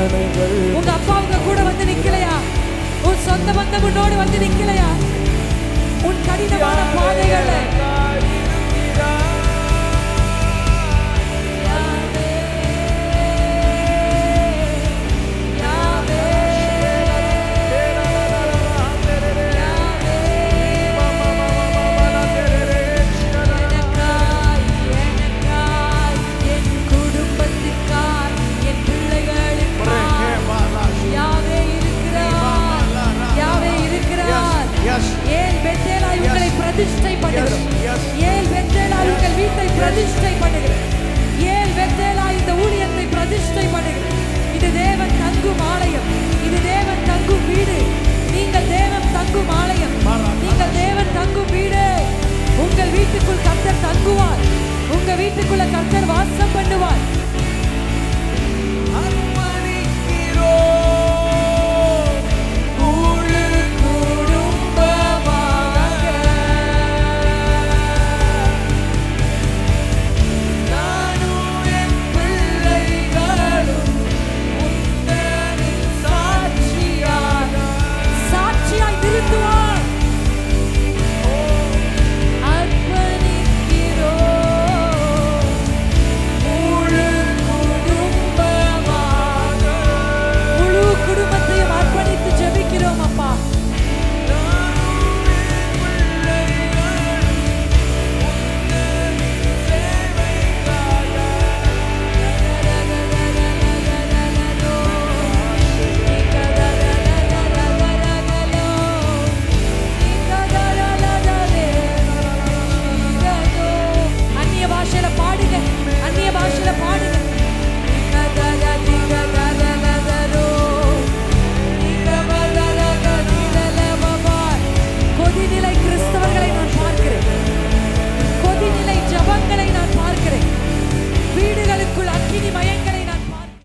சோதனைகள் உங்க அப்பாவுங்க கூட வந்து நிக்கலையா? உன் சொந்த பந்தம் உன்னோடு வந்து நிக்கலையா? உன் கடினமான பாதைகள்ல பிரதிஷ்டை பண்ணுகிறேன். ஏன் வெத்தேலா இந்த ஊழியத்தை பிரதிஷ்டை பண்ணுகிறேன். இது தேவன் தங்கும் ஆலயம். இது தேவன் தங்கும் வீடு. நீங்கள் தேவன் தங்கும் ஆலயம். நீங்கள் தேவன் தங்கும் வீடு. உங்கள் வீட்டுக்குள் கர்த்தர் தங்குவார். உங்க வீட்டுக்குள்ள கர்த்தர் வாசம் பண்ணுவார்.